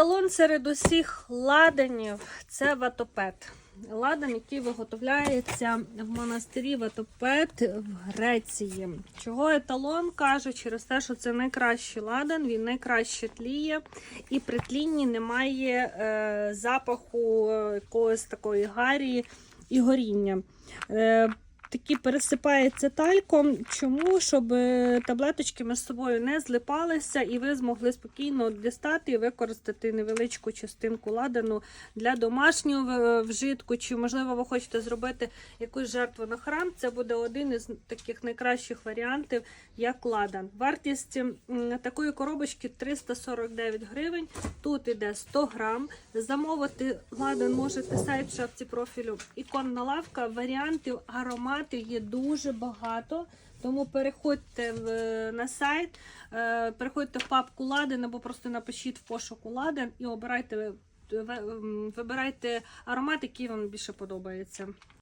Еталон серед усіх ладанів це ватопед. Ладан, який виготовляється в монастирі Ватопед в Греції. Чого еталон каже? Через те, що це найкращий ладан, він найкраще тліє, і при тлінні немає е, запаху е, якогось такої гарі і горіння. Е, Такі пересипається тальком. Чому? Щоб е, таблеточки між собою не злипалися, і ви змогли спокійно дістати і використати невеличку частинку ладану для домашнього е, вжитку. Чи, можливо, ви хочете зробити якусь жертву на храм. Це буде один із таких найкращих варіантів, як ладан. Вартість такої коробочки 349 гривень. Тут іде 100 грам. Замовити ладан можете сайт шапці профілю. Іконна лавка, варіантів, ароматів є дуже багато. Тому переходьте в, на сайт, е, переходьте в папку ладен або просто напишіть в пошуку ладен і обирайте, вибирайте аромат, який вам більше подобається.